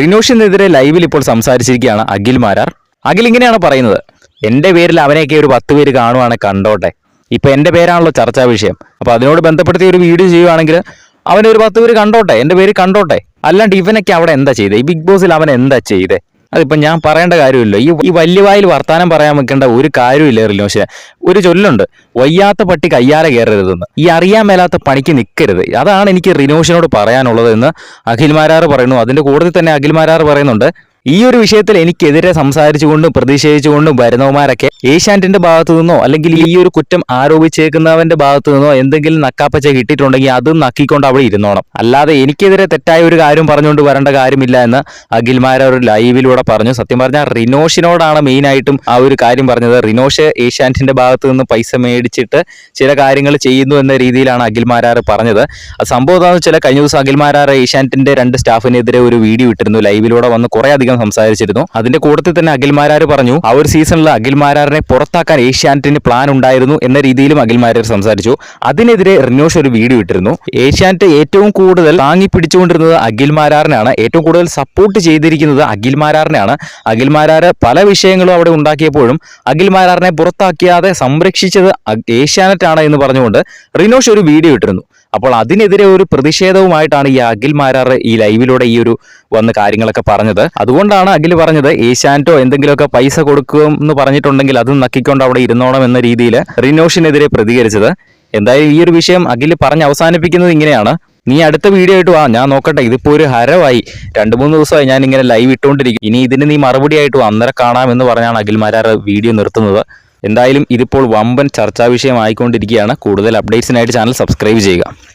റിനോഷിനെതിരെ ലൈവിൽ ഇപ്പോൾ സംസാരിച്ചിരിക്കുകയാണ് അഖിൽ മാരാർ. അഖിൽ ഇങ്ങനെയാണ് പറയുന്നത്. എന്റെ പേരിൽ അവനെയൊക്കെ ഒരു പത്ത് പേര് കാണുവാണ് കണ്ടോട്ടെ. ഇപ്പൊ എന്റെ പേരാണല്ലോ ചർച്ചാ വിഷയം. അപ്പൊ അതിനോട് ബന്ധപ്പെടുത്തി ഒരു വീഡിയോ ചെയ്യുവാണെങ്കിൽ അവനൊരു പത്ത് പേര് കണ്ടോട്ടെ. എന്റെ പേര് കണ്ടോട്ടെ. അല്ലാണ്ട് ഇവനൊക്കെ അവിടെ എന്താ ചെയ്തേ? ഈ ബിഗ് ബോസിൽ അവൻ എന്താ ചെയ്തേ? അതിപ്പോ ഞാൻ പറയേണ്ട കാര്യമില്ല. ഈ ഈ വല്യവായിൽ വർത്താനം പറയാൻ വെക്കേണ്ട ഒരു കാര്യമില്ല പക്ഷേ ഒരു ചൊല്ലുണ്ട്. വയ്യാത്ത പട്ടി കയ്യാലെ കയറരുതെന്ന്. ഈ അറിയാൻ മേലാത്ത പണിക്ക് നിൽക്കരുത് അതാണ് എനിക്ക് റിനോഷിനോട് പറയാനുള്ളത് എന്ന് അഖിൽ മാരാർ പറയുന്നു. അതിന്റെ കൂടുതൽ തന്നെ അഖിൽ മാരാർ പറയുന്നുണ്ട്. ഈ ഒരു വിഷയത്തിൽ എനിക്കെതിരെ സംസാരിച്ചുകൊണ്ടും പ്രതിഷേധിച്ചുകൊണ്ടും വരുന്നവന്മാരൊക്കെ ഏഷ്യാനെറ്റിന്റെ ഭാഗത്തു നിന്നോ അല്ലെങ്കിൽ ഈ ഒരു കുറ്റം ആരോപിച്ചേക്കുന്നവന്റെ ഭാഗത്തു നിന്നോ എന്തെങ്കിലും നക്കാപ്പച്ച കിട്ടിയിട്ടുണ്ടെങ്കിൽ അതും നക്കിക്കൊണ്ട് അവിടെ ഇരുന്നോണം. അല്ലാതെ എനിക്കെതിരെ തെറ്റായ ഒരു കാര്യം പറഞ്ഞുകൊണ്ട് വരേണ്ട കാര്യമില്ല എന്ന് അഖിൽമാര ഒരു ലൈവിലൂടെ പറഞ്ഞു. സത്യം പറഞ്ഞാൽ റിനോഷിനോടാണ് മെയിനായിട്ടും ആ ഒരു കാര്യം പറഞ്ഞത്. റിനോഷ് ഏഷ്യാനെറ്റിന്റെ ഭാഗത്തു നിന്ന് പൈസ മേടിച്ചിട്ട് ചില കാര്യങ്ങൾ ചെയ്യുന്നു എന്ന രീതിയിലാണ് അഖിൽമാരാർ പറഞ്ഞത്. സംഭവം എന്താണെന്ന് വെച്ചാൽ കഴിഞ്ഞ ദിവസം അഖിൽമാരാർ ഏഷ്യാനെറ്റിന്റെ രണ്ട് സ്റ്റാഫിനെതിരെ ഒരു വീഡിയോ ഇട്ടിരുന്നു. ലൈവിലൂടെ വന്ന് കുറേ അധികം സംസാരിച്ചിരുന്നു. അതിന്റെ കൂട്ടത്തിൽ തന്നെ അഖിൽമാരാർ പറഞ്ഞു ആ ഒരു സീസണിൽ അഖിൽമാരാറിനെ പുറത്താക്കാൻ ഏഷ്യാനെറ്റിന് പ്ലാൻ ഉണ്ടായിരുന്നു എന്ന രീതിയിലും അഖിൽമാരാർ സംസാരിച്ചു. അതിനെതിരെ റിനോഷ് ഒരു വീഡിയോ ഇട്ടിരുന്നു. ഏഷ്യാനെറ്റ് ഏറ്റവും കൂടുതൽ താങ്ങി പിടിച്ചുകൊണ്ടിരുന്നത് അഖിൽമാരാറിനാണ് ഏറ്റവും കൂടുതൽ സപ്പോർട്ട് ചെയ്തിരിക്കുന്നത് അഖിൽമാരാറിനാണ് അഖിൽമാരാർ പല വിഷയങ്ങളും അവിടെ ഉണ്ടാക്കിയപ്പോഴും അഖിൽമാരാറിനെ പുറത്താക്കിയാതെ സംരക്ഷിച്ചത് ഏഷ്യാനെറ്റ് ആണ് എന്ന് പറഞ്ഞുകൊണ്ട് റിനോഷ് ഒരു വീഡിയോ ഇട്ടിരുന്നു. അപ്പോൾ അതിനെതിരെ ഒരു പ്രതിഷേധവുമായിട്ടാണ് ഈ അഖിൽ മാരാർ ഈ ലൈവിലൂടെ ഈ ഒരു വന്ന് കാര്യങ്ങളൊക്കെ പറഞ്ഞത്. അതുകൊണ്ടാണ് അഖിൽ പറഞ്ഞത് ഏഷ്യാന്റോ എന്തെങ്കിലുമൊക്കെ പൈസ കൊടുക്കും എന്ന് പറഞ്ഞിട്ടുണ്ടെങ്കിൽ അത് നക്കിക്കൊണ്ട് അവിടെ ഇരുന്നോണം എന്ന രീതിയിൽ റിനോഷിനെതിരെ പ്രതികരിച്ചത്. എന്തായാലും ഈ ഒരു വിഷയം അഖിൽ പറഞ്ഞ് അവസാനിപ്പിക്കുന്നത് ഇങ്ങനെയാണ്. നീ അടുത്ത വീഡിയോ ആയിട്ട് വാ. ഞാൻ നോക്കട്ടെ ഇതിപ്പോ ഒരു ഹരമായി രണ്ട് മൂന്ന് ദിവസമായി ഞാൻ ഇങ്ങനെ ലൈവ് ഇട്ടുകൊണ്ടിരിക്കും ഇനി ഇതിന് നീ മറുപടി ആയിട്ട് അന്നേരം കാണാം എന്ന് പറഞ്ഞാണ് അഖിൽ മാരാർ വീഡിയോ നിർത്തുന്നത്. എന്തായാലും ഇതിപ്പോൾ വമ്പൻ ചർച്ചാ വിഷയമായിക്കൊണ്ടിരിക്കുകയാണ്. കൂടുതൽ അപ്ഡേറ്റ്സിനായിട്ട് ചാനൽ സബ്സ്ക്രൈബ് ചെയ്യുക.